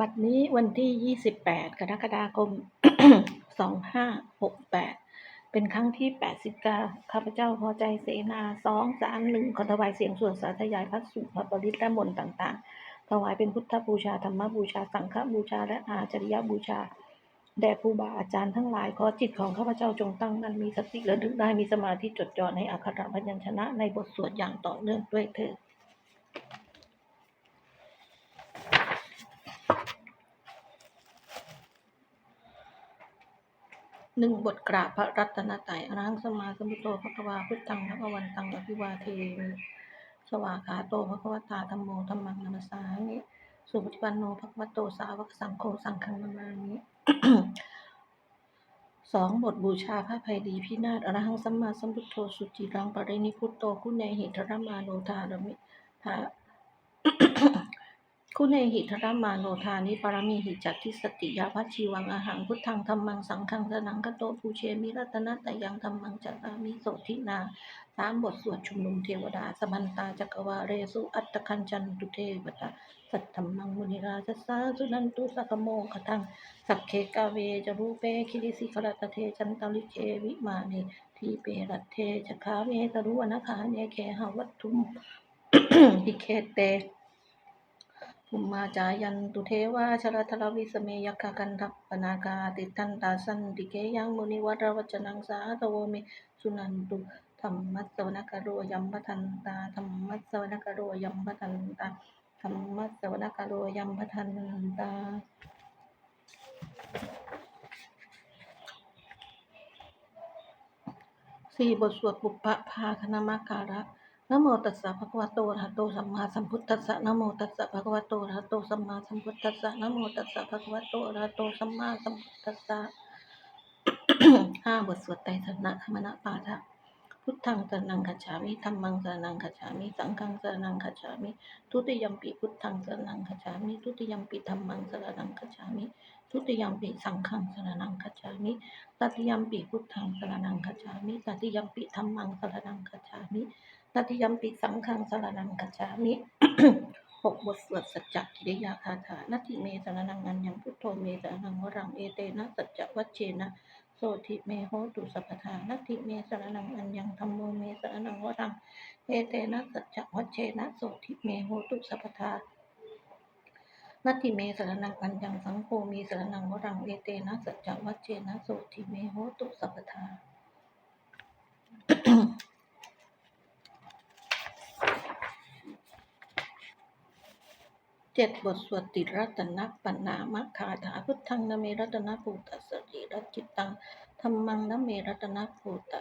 บัดนี้วันที่ 28 กรกฎาคม 2568 เป็นครั้งที่ 89 ข้าพเจ้าพอใจเสนา2 3 1ขอถวายเสียงสวดสาธยายพระสุภาพบริตและมนต์ต่างๆ ถวายเป็นพุทธบูชาธรรมบูชา สังฆบูชา และอาจริยบูชา แด่ครูบาอาจารย์ทั้งหลาย ขอจิตของข้าพเจ้าจงตั้งมั่นมีสติระลึกได้มีสมาธิจดจ่อในอักขระพยัญชนะในบทสวดอย่างต่อเนื่องด้วยเถิด หนึ่งบทกราบพระรัตนตรัยอรหังสมมาสมุทโธพระกวาพุทธังพระกวันตังอภิวาเทมิสวาขาโตพระกวตาธรรมโมธรรมังนัมสสามิสุปฏิปันโนภะคะวะโตสาวกสังโฆสังฆังนามามิสองบทบูชาพระภัยดีพินาศอรหังสัมมาสัมพุทโธสุจิรังปรินิพุตโตคุณในหิทรมาโนทารมิทา คุณในหิทรมาโนทานิปรมีหิจัตทิสติยาพัชีวังอาหังพุทธังธรรมังสังฆังสนังกโตภูเชมิรัตนะตยังธรรมังจัตตามิโสทินาสามบทสวดชุมนุมเทวดา สมันตาจักวาเรสุอัตตคัญจันตุเทวตาสัทธมมังมุนิราชสาสุนันตุสักโมคทังสักเคกาเวจรูเปคิริสิขรตเทจันตลิเควิมาเนทีเปรัตเทจคาเวตรุวนาคาเนเคหาวัตถุมหิเคเต ภูมิมาจายันตุเทวาชรทรวิสเมยคกันทัปปนากาติทันตาสันติเกยังมุนิวัตรวัจนังสาตโวเมสุนันตุธรรมัสสวนกโรยัมปทันตาธรรมัสสวนกโรยัมปทันตาธรรมัสสวนกโรยัมปทันตาสี่บทสวดปุปปะภาคณมาการะ นะโมตัสสะภะคะวะโตอะระหะโตสัมมาสัมพุทธัสสะนะโมตัสสะภะคะวะโตอะระหะโตสัมมาสัมพุทธัสสะนะโมตัสสะภะคะวะโตอะระหะโตสัมมาสัมพุทธัสสะห้าบทสวดไตรสรณคมณปาฐะพุทธังสรณังคัจฉามิธัมมังสรณังคัจฉามิ สังฆังสรณังคัจฉามิ ทุติยมปิพุทธังสรณังคัจฉามิ ทุติยมปิธัมมังสรณังคัจฉามิ ทุติยมปิสังฆังสรณังคัจฉามิ ตติยัมปิพุทธังสรณังคจามิตติยัมปิธัมมังสรณังคจามิตติยัมปิสังฆังสรณังคจามิหกบทสวดสัจจกิริยาคาถานาทิเมสรนังอัญญังพุทโธเมสรนังวรังเอเตนะสัจจวัชเชนะโสทิเมโหตุสัพพทานาทิเมสรนังอัญญังธรรมโมเมสรนังวรังเอเตนะสัจจวัชเชนะโสทิเมโหตุสัพพทา นัตถิเมสรนังอัญญังสังโฆมีสรนังวรังเอเตนะสัจจวัชเชนะโสทิเมโหตุสัพพทาเจ็ดบทสวดติรัตนปัญนามคาถาพุทธังนเมรัตนภูตสติรจิตตังธรรมังนเมรัตนภูต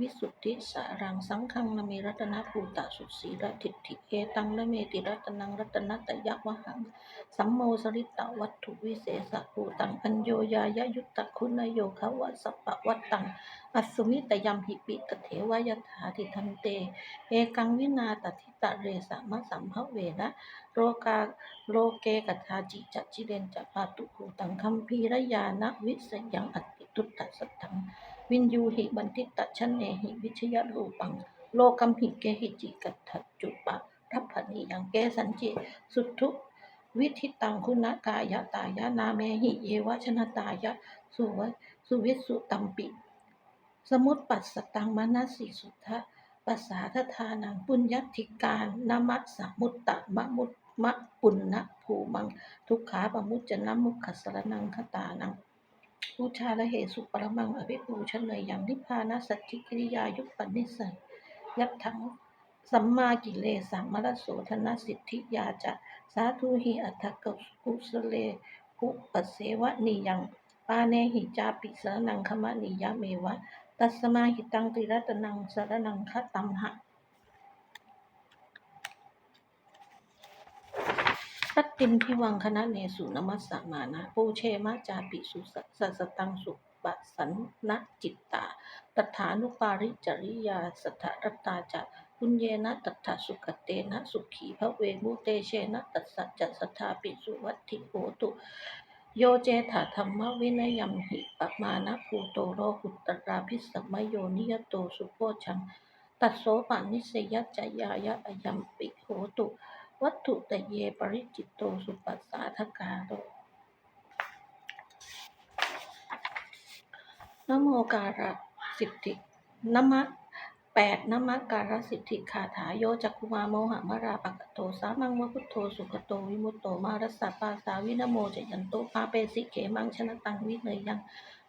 วิสุทธิสารังสังฆังนเมรัตนภูตสุสีรทิฏฐิเอตังนเมติรัตนังรัตนตยะวหัง สัมโมสริตวัตถุวิเศษภูตังอัญโยยายยุตตะคุณโยคะวะสัปปะวัตตัง อัสมิตยมหิปิตเถวายถาทิทันเต เอกังวินาตทิตะเรสามะสัมภเวนะโรกาโลเกกัทาจิจัจจิเรนจัปาตุภูตังคัมภีรยานะวิสยังอัตติตุตตะสัทธัง วินยูหิบันทิตะชนเนหิวิชยรูปัง โลกัมหิเกหิจิกัตถจุปะทัพพนิยังเกสันจิ สุทุวิธิตังคุณกายะตายะนาเมหิเยวชนตายะสุวะสุวิสุตัมปิ สมุตปัสสตังมนัสสิสุทธะปัสสาทธานังปุญญติการนมัสสมุตตะมะมุตมะปุณณภูมัง ทุกขาปมุจจนะมุขสรนังคตานัง บูชาละเหสุปรมังอภิปูชนเลยยังนิพพานะสัจจิกิริยายุปปนิสัยยัตถังสัมมากิเลสัมมรโสธนสิทธิยาจะสาธุหิอัตถกกุสเลภุปเสวะนิยังปาเนหิจาปิสรนังคมะนิยะเมวะ ตัสมาหิตังติรัตนังสรนังคตัมหะ ติมพิวังคณะเนสุนมัสสมานะปูเชมะจาปิสุสสสตังสุปสันนะจิตตาตถานุปาริจริยาสถรตาจะปุญเยนะตัทธสุกเตนะสุขีพระเวมุเตเชนะตัสสะจัสสทธาปิสุวัตถิโหตุ โยเจถาธรรมวินัยมหิปมานะภูโตโรหุตราพิสัมโยนิยโตสุโพชัง ตัสโสปานิสยจยายะอยัมปิโหตุ วัตถุตะเยปริจิตโตสุปัสสาทกาโตนโมการะสิทธินมะแปดนมะการะสิทธิคาถาโยจักคุมาโมหะมะราปะกโตสามังวะพุทโธสุขโตวิมุตโตมารัสสะปาสาวินโมจยันโตปาเปสิเขมังชนะตังวิเนยยัง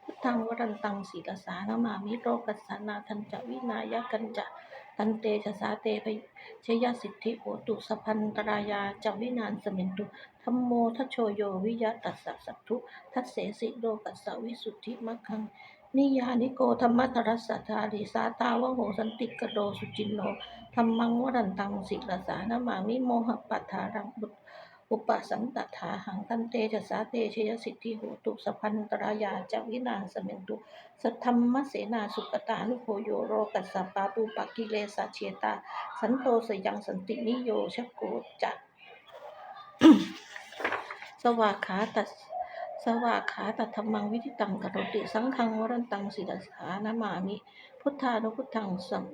พุทธังวรันตังศีลสานามามิโรกัสสานาทันจะวินายกันจะ ตันเตชะสาเตปชยสิทธิโหตุสพันตรายาจวินานสมินตุธรรมโมทัชโชโยวิยะตัสสะสัทธุทัศเสสิโลกัสสวิสุทธิมัคคังนิยานิโกธรรมตรัสสธาริสาตาวะโหสันติกโดสุจินโนธรรมังวรันตังศีลสานามามิโมหปัฏฐารังบุตร อุปสันตถาหังตันเตชะสาเตชยสิทธิโหตุสพันตรายาจวินางสเมนตุสัทธรรมเสนาสุกตานุโพโยโรกัสสปาปูปกิเลสะเชตา สันโตสยังสันตินิโยชโกจักสวากขาตัสสวากขาตัธรรมังวิธิตังกรติสังฆังวรันตังศิลสานามามิพุทธานุพุทธังสัม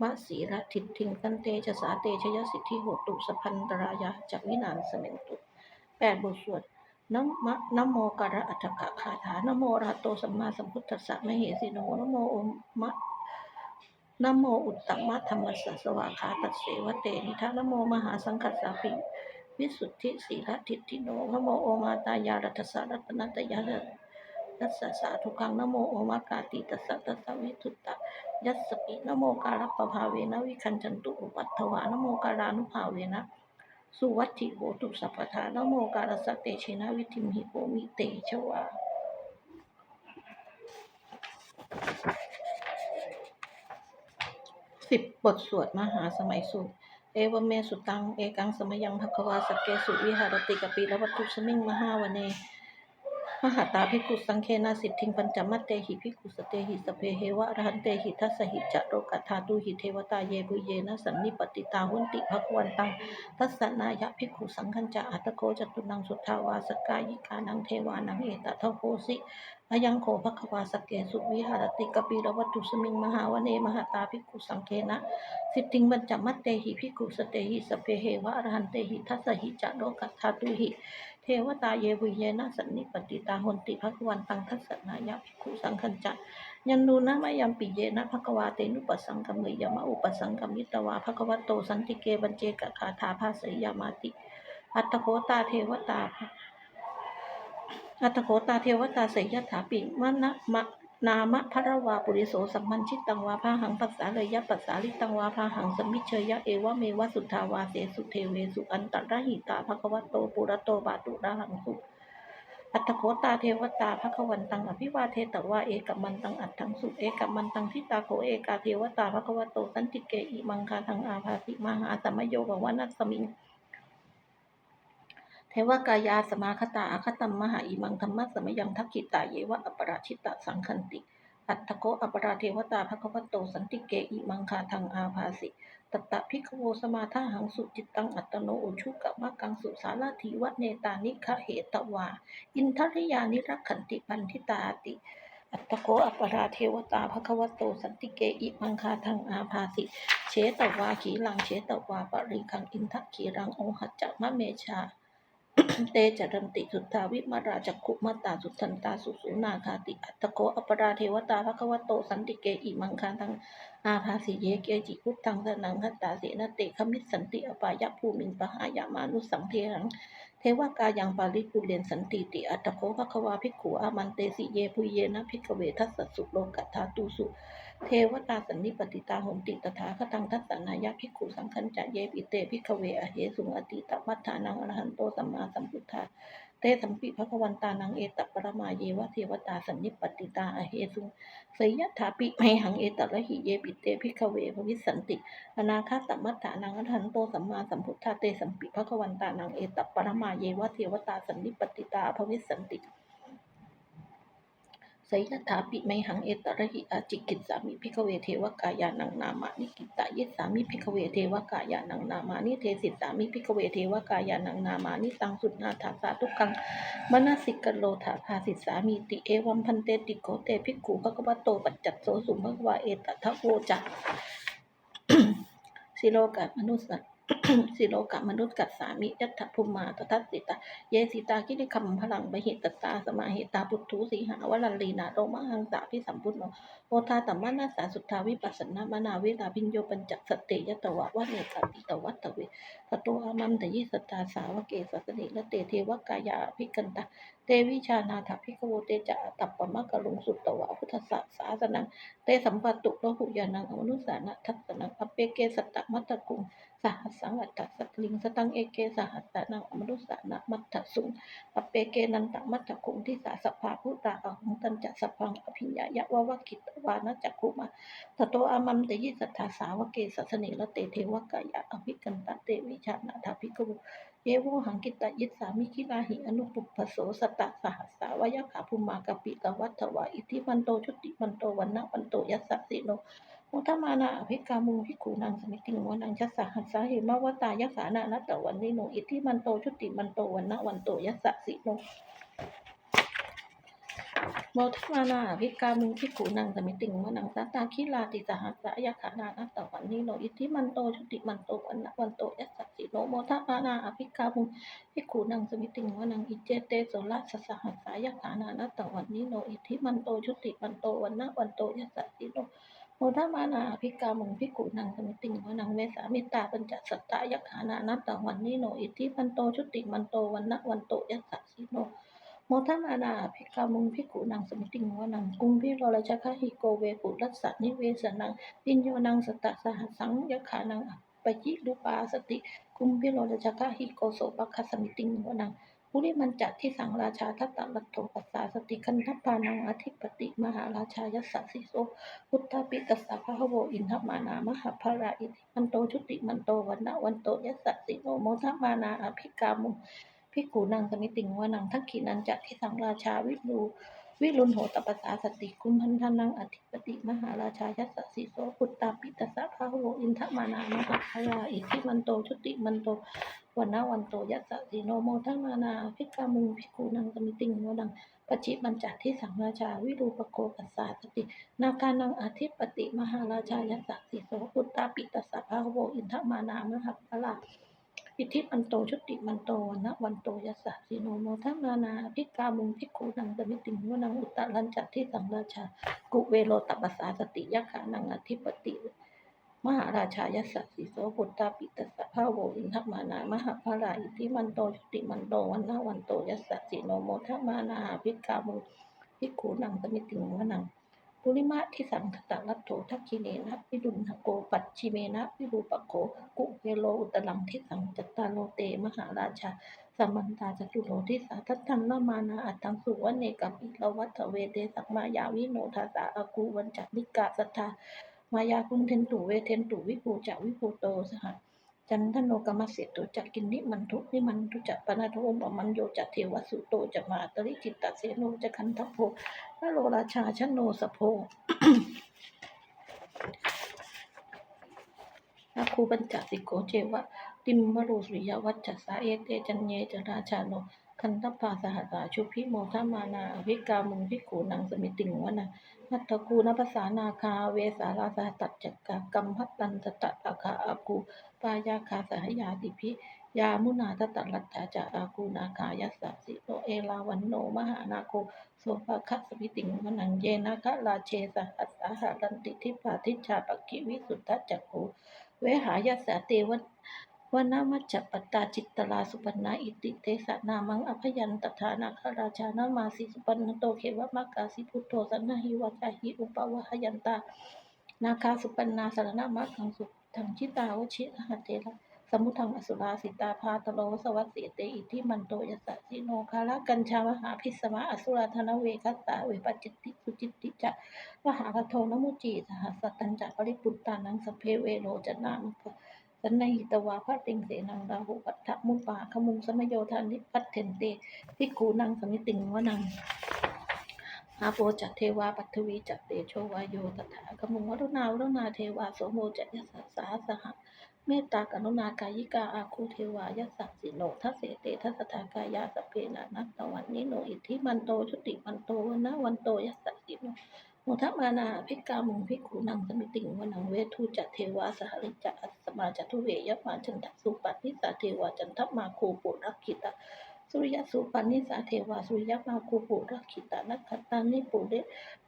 มะสีระทิฏฐิงกันเตชะสาเตชยสิทธิโหตุสพันตรายาจักวินานสเมนตุแปดบทสวดนะมะนโมการะอัตถกะคาถานโมระหะโตสัมมาสัมพุทธัสสะมเหสีโนนโมอมะนโมอุตตมะธรรมสสะสวากขาตัสเสวะเตนิทะนโมมหาสังกัสสาปิวิสุทธิสีระทิฏฐิโนนโมโอมาตายารัตสารัตนตยารั ตสสะทุกังนโมโอมากาติตัสสะตัสสะวิทุตตะยัสสปินโมการัปภาเวนะวิคันจันตุอุปัตถวานโมการานุภาเวนะสุวัตถิโหตุสัพพทานโมการสสะเตชินะวิธิมหิโกมิเตชวาสิบบทสวดมหาสมัยสูตรเอวเมสุตัง เอกังสมยังภควาสกเกสุวิหารติกปิลวัตถุสมิงมหาวเน มหาตาภิกขุสังเคนาสิทธิงปัญจมัตเตหิภิกขุสเตหิสเพเหวะรหันเตหิทัสหิจะโรกัธาตุหิเทวตาเยปุเยนะสันนิปติตาหุนติภควันตังทัสนายะภิกขุสังคัญจะอัตโกจตุนังสุทธาวาสกายิกานังเทวานังเอตทะโพสิอายังโขภควาสเกสุวิหารติกปิรวัตถุสมิงมหาวเนมหาตาภิกขุสังเคนะสิทธิงปัญจมัตเตหิภิกขุสเตหิสเพเหวะรหันเตหิทัสหิจะโรกัธาตุหิ วตาเยวิเยนะสันนิปติตาหนติภควันตังทัสนายะภิกขุสังคัญจะยันนูนะมายัมปิเยนะภควาเตนุปสังกมเมยมะอุปสังกมิตวาภควโตสันติเกบัญเจกคาถาภาสยามาติ อัตโคตาเทวตาอัตโคตาเทวตาเสยยถาปิมะนะมะ นามะพระวาปุริโสสัมมันชิตตังวาพาหังปัสสาเลยยะปัสสาลิตังวาพาหังสมิเชยะเอวะเมวะสุทธาวาเสสุเทเวสุอันตระหิตาภควโตปุระโตบาตุระหังสุอัตโคตาเทวตาภควันตังอภิวาเทตวาเอกัมมันตังอัตถังสุเอกัมมันตังทิตาโคเอกาเทวตาภควโตสันติเกอิมังคาทังอาภาสิมหาสัมมโยบวานัสมิง เทวกายาสมาคตาอาคตัมมหาอิมังธรรมะสมยังทักขิตาเยวะอปราชิตะสังคันติ อัตถโกอปราเทวตาภควโตสันติเกอิมังคาทังอาภาสิตตะพิกโวสมาทาหังสุจิตตังอัตโนอุชุกะมะกังสุสาลาทีวะเนตานิคะเหตวา อินทริยานิรักขันติปันทิตาติ อัตตโกอปราเทวตาภควโตสันติเกอิมังคาทังอาภาสิ เชตวาขีลังเชตวาปริคังอินทขีรังโอหัจจะมะเมชา เตจรันติสุทธาวิมาราจักขุมาตาสุทันตาสุสุนาคาติอัตโกอปราเทวตาภควโตสันติเกอิมังคาทังอาภาสิเยเกจิพุทธังสนังคตตาเสนเตขมิสสันติอปายะภูมินปหายามานุสังเทหัง เทวกายังปาริปุเรนสันติติอัตโคภควาภิกขุอามันเตสิเยพุเยนะภิกขเวทัสสุโลกัตถาตุสุ เทวตาสันนิปติตาหนติตถาคตังทัสสนายะภิกขุสังคัญจะเยปิเตภิกขเวอเหสุงอติตมัฏฐานังอรหันโตสัมมาสัมพุทธา เตสัมปิภควันตานังเอตปรมาเยวะเทวตาสันนิปติตาอเหสุเสยยถาปิไมหังเอตระหิเยปิเตภิกเวภวิสันติ อนาคาตมัฏฐานังอรหันโตสัมมาสัมพุทธาเตสัมปิภควันตานังเอตปรมาเยวะเทวตาสันนิปติตาภวิสันติ สยถาปิไมหังเอตระหิอาจิกิจสามิพิกเวเทวกายานังนามานิกิตายิสามิพิกเวเทวกายานังนามานิเทสิสามิพิกเวเทวกายานังนามานิตังสุนาถาสาทุกังมนาสิกโลถาภาสิสามีติเอวัมพันเตติโกเตภิกขุภควโตปัจจัตโสสุภควาเอตทะโวจักสิโลกะมนุสสะ สิโลกะมนุษย์กัสสามิยัตถภูมาตทัสสิตาเยสิตากิริคัมพลังบหิตตาสมาเหิตาปุถุสีหาวลันลีนาโรมหังสาพิสัมพุทโนโอทาตัมมานาสาสุทธาวิปัสสนามนาเวลาพิญโยปัญจสติยตวะวะเนกาติตวัตเวสตโตอามัมตยิสตาสาวเกสัสนิละเตเทวกายาภิกันตาเตวิชานาถาภิกโวเตจะตัปปะมะกะลุงสุตตวะพุทธสสาสนังเตสัมปัตุโลหุยานังอมนุสานะทัสสนังอเปเกสัตตมัตตกุง สหัสสังอัตสัตลิงสตังเอเกสหัสสานังอมนุสานะมัตถสุงปเปเกนันตมัตถคุงที่สาสภาพุตาอหุงตันจะสพังอภิญญายะวะวะกิตวานะจักขุมาตโตอามัมเตยิสัทธาสาวเกสัสนิละเตเทวกายะอภิกันตะเตวิชานาถาภิกขุเยโวหังกิตยิสามิคิลาหิอนุปุปโสสตะสหัสสาวายะขาภูมากะปิกวัตถวะอิทิมันโตชุติมันโตวันนะวันโตยัสสะสิ โนมุทมานาอภิกามุงพิกูนางสมิติงวนังชัสสะหัสสาเหมาวตายสานานัตตวันนิโนอิทธิมันโตชุติมันโตวันนะวันโตยัสสะสิโนโมทมานาอภิกามุงพิกูนางสมิติงวนังสัตตาคิลาติสหัสสายขานานัตตวันนิโนอิทธิมันโตชุติมันโตวันนะวันโตยัสสะสิโนโมทมานาอภิกามุงพิกูนางสมิติงวนังอิเจเตโสละสสหัสสายขานานัตตวันนิโนอิทธิมันโตชุติมันโตวันนะวันโตยัสสะสิโน โมทมานาภิกามุงภิกขุนังสมิติงวนังเวสามิตาปัญจสัตตายักขานานัตตวันนิโนอิทธิมันโตชุติมันโตวันนะวันโตยัสสะสิโนโมทมานาภิกามุงภิกขุนังสมิติงวนังกุมพิโรลจักขหิโกเวปุรัสสนิเวสนังปิญโยนังสตตะสหัสังยักขานังปะจิรุปาสติกุมพิโรลจักขหิโกโสปะคสมิติงวนัง ภูริมันจัดที่สังราชาทัตตะลัตโถปัสสาสติคันทัพานังอธิปติ มหาราชายัสสสิโสพุทธปิตัสสะพะหะโวอินทมานามหาภราอิติมันโตชุติมันโตวันนะวันโตยัสสสิโนโมทมานาอภิกามุภิกขุนังสมิติงวานังทักขินันจะที่สังราชาวิรู วิรุณโหตปัสสาสติกุมพันธนังอธิปติมหาราชายัสสิโสพุทธปิตัสสะพะคะโวอินทมานามหาภราอิติมันโตชุติมันโตวันนะวันโตยัสสิโนโมทัมานาอภิกามุภิกขุนังสมิติงวานังปจิบัญจทิสังราชาวิรูปโกปัสสาสติ นาคานังอธิปติมหาราชายัสสิโสพุทธาปิตัสสะภะคะโวอินทมานามหัพพลา อิทธิมันโตชุติมันโตวันะวันโตยัสสะสิโนโมทัมานาอภิกามุงภิกขุนังสมิติงวนังอุตตะลันจัตที่สังราชา กุเวโลตัปสสาสติยักขานังอธิปติมหาราชายัสสะสิโสพุทธาปิตสะภะคะโวอินทมานามหัพพลาอิทธิมันโตชุติมันโตวันนะวันโตยัสสะสิโนโมทัมานาอภิกามุงภิกขุนังสมิติงวนัง ปุริมาทิสังคตะรัตโถทักขิเนนะวิดุณโกปัจฉิเมนะวิรูปโกกุเวโลอุตลังทิสังจัตตาโลเตมหาราชาสัมมันตาจตุโลทิสาทัตทันละมานาอัตตังสุวเนกัมอิลวัตเวเตสักมายาวิโนทาสาอากูวันจักนิกาสัทธามายาคุณเทนตุเวเทนตุวิภูจักวิภูโตสห จันทโนกรรมเสตุจักกินนิมันทุนิมันทุจักปนาโทมมันโยจักเทวสุโตจักมาตริจิตตเสโนจักคันทัพโพพระโลราชาชนโนสโพนาคูปัญจสิโกเจวะติมมโรสุริยวัจจสาเอเตจันเยจราชาโน คันทพาสหัสาชุพิโมทมานาอภิกามุงพิกูนังสมิติงวนะนัตตะกูนภาษานาคาเวสาราสหัตัจจกะกัมพัตตันตตะอาคาอากูปายาคาสหยาติพิยามุนาตตะลัตตาจาอากูนาคายัสสสิโนเอลาวันโนมหานาโคโสภาคัสมิติงวนังเยนะคะราเชสหัสสหารันติทิปาทิชาปกิวิสุทธจักขุเวหายัสสเตวะ วนามัจจปตาจิตตลาสุปันนาอิติเตสะนามังอภยันตถานาคราชานามาสิสุปันนโตเขวะมะกาสิพุทโธสันนหิวะจาหิอุปวะหยันตา นาคาสุปันนาสารนามัคังสุทังชิตาวชิหะเตระสมุทังอสุราสิตาพาตโลสวัสสิเตอิทิมันโตยัสสะสิโนคาละกัญชามหาพิสมะอสุราธนเวคัสตาเวปจิตติสุจิตติจะมหาคโทนมุจีสหัสตัญจะปริปุตตานังสเพเวโรจนานุ สันนหิตวาพระติงเสนังราหุปัฏฐมุปาขมุงสมโยธานิปัตเทนเตพิกูนังสมิติงวนังอาโปจัตเทวาปัทวีจัตเตโชวายโยตถาคมุงวรุณาวรุณาเทวาโสโมจัตยสสสาสหะเมตตากรุณากายิกาอาคูเทวายสสสิโนทัสเสเตทัสสทากายาสเพนานัตตวันนิโนอิทธิมันโตชุติมันโตวนะวันโตยัสสะสิโน โมทัมมานาภิกามุงภิกขุนังสมิติงวนังเวทุจัตเทวาสหริจัสมาจัตุเวยมาจันทสุปันิสาเทวาจันทมาโคปุรักขิตาสุริยสุปันนิสาเทวาสุริยมาโคปุรักขิตานักขตานิปุเร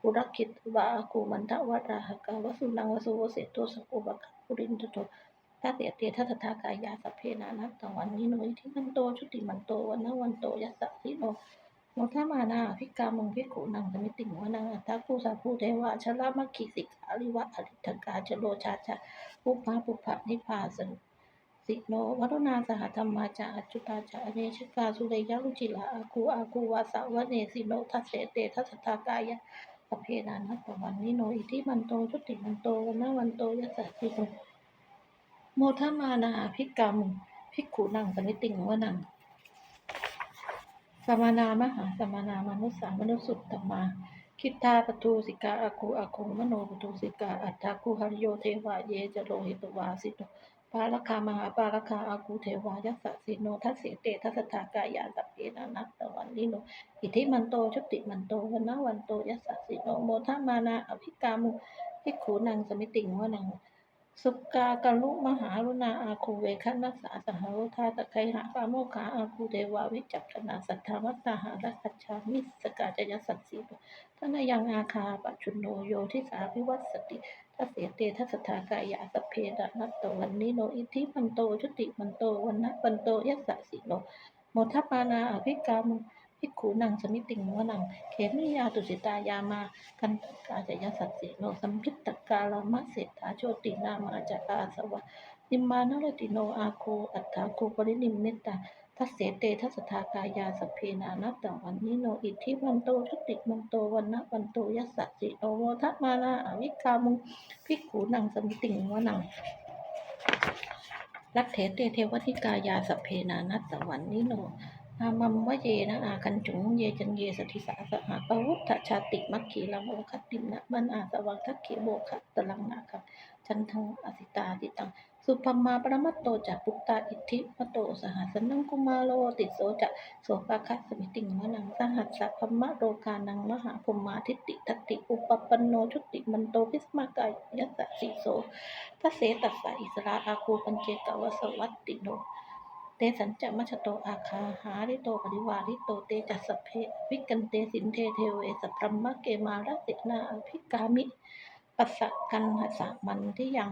ปุรักขิตวาอากูมันทวราหกาวสุนังวสุวเสโตสกุบกปุรินทโตทัสเสเตทัสสทากายาสเพนานัตตวันนิโนอิทิมันโตชุติมันโตวันนวันโตยัสสิโน มทมานาภิกามุงภิกขุนังสมิติงวนังอัตตาภูสาภูเทวะชลามัคคิสิการิวะอริทกาชโลชาชาปุพาปุพะนิพพาสนสิโนวัฒนาสหธรรมาจาอจุตาจาเนชกาสุเรยะรุจิลาอาคูอาคูวาสาวะเนสิโนทัสเสเตทัสทากายะสเพนานัตวันนิโนอิทิมันโตชุติมันโตวันนวันโตยัสสะสิโนโมทมานาภิกามุงภิกขุนังสมิติงวนัง สมานามหาสมานามนุสสามนุสสุตตมา คิทาปทูสิกาอาคูอาคูมโนปทูสิกาอัตถาคูหริโยเทวาเยจโลหิตวาสิโนปาลคามหาปาลคาอาคูเทวายัสสสิโนทัสเสเตทัสสทากายาสัพเพนานัตตวันนิโนอิทิมันโตชุติมันโตวันนาวันโตยัสสสิโนโมทามานาอภิกามุภิกขุนังสมิติงวนัง สุกากลุมหารุณาอาคูเวคันัสสาสหโรธาตะไคหาปาโมขา อาคูเทวาวิจักขณาสัทธามัตตาหารัสัจฉามิสกาจยสัตสีทนยังอาคาปัจจุโนโยทิสาพิวัตสติทัสเสเตทัสสทากายาสเพดานัตตวันนิโนอิทิมันโตชุติมันโตวันนะวันโตยัสสิโนโมทัปปานาอภิกรรม ภิกขุนังสมิติงวนัง เขมิยาตุสิตายามา กันกาจยสัตสิโนสัมพิตตกาลามะเศรษฐาโชตินามาจาอาสวะนิมมานรติโนอาโคอัตถาโคปรินิมเมตตาทัสเสเตทัสสทากายาสเพนานัตตวันนิโนอิทธิมันโตชุติมันโตวันนะวันโตยัสสะสิโนโมทมานาอวิกามุงภิกขุนังสมิติงวนังรัตเถเตเทวทิกายาสเพนานัตตวันนิโน อามัมวะเยนะอาคันจุงเยจันเยสถิสาสหาปวุฒชาติมัคคีลังโอคตินะมันอาสวังทักเขโบคะตลังนาคังจันทังอสิตาติตังสุภมาปรมัตโตจักปุตตาอิทธิมโตสหัสนังกุมาโลติโสจะโสภาคัสมิติงมะนังสหัสสะพมะโรกานังมหาภมมาทิฏฐิทัตติอุปปปนโนชุติมันโตพิสมากายยัสสะสีโสทัเสตัสสะอิสราอาคูปัญเจกวสวัตติโน เตสัญจะมัชโตอาคาหาริโตปริวาริโตเตจัสสเพวิกันเตสินเทเทเวสัพพมะเกมาลสินาอภิกามิปัสสะกันหสะมันที่ยัง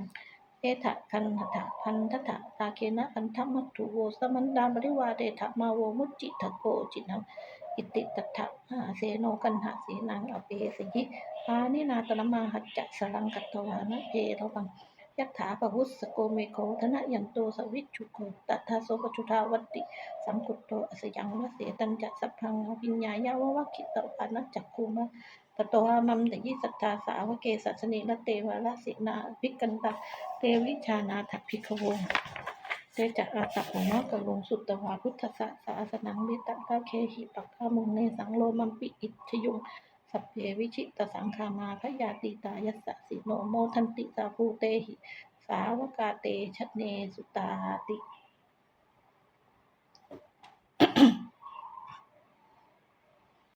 เอถะกันหถะพันทถะตาเคนะอันทมัตถุโวสมันดานปริวาเดถะมาโวมุจิทะโกจินังอิติตัตถะหาเสโนกันหะสีนังอเปสยิปานินาตนะมาหัจจะสลังกัตวานะเอระวัง ยัตถาปวุสโกเมโคธนะยันโตสวิชุโกตัทาโสปชุทาวัติ สังกุตโตอสยังวะเสตันจะสัพพังวิญญาญาวะวะคิตวานัจจักคูมะตโตอามัมตยิสัทธาสาวะเกสัสนิละเตวะลสินาวิกันตาเตวิชานาถพิกโวเตจะอาตะโมะกะลงสุตตวาพุทธสสะสาสนังเมตตะกาเคหิปักขามุงเนสังโลมัมปิอิชยุง สัพเพวิชิตสังคามาพยาติตายัสสะสิโนโมทันติสาภูเตหิ สาวกาเตชะเนสุตาติ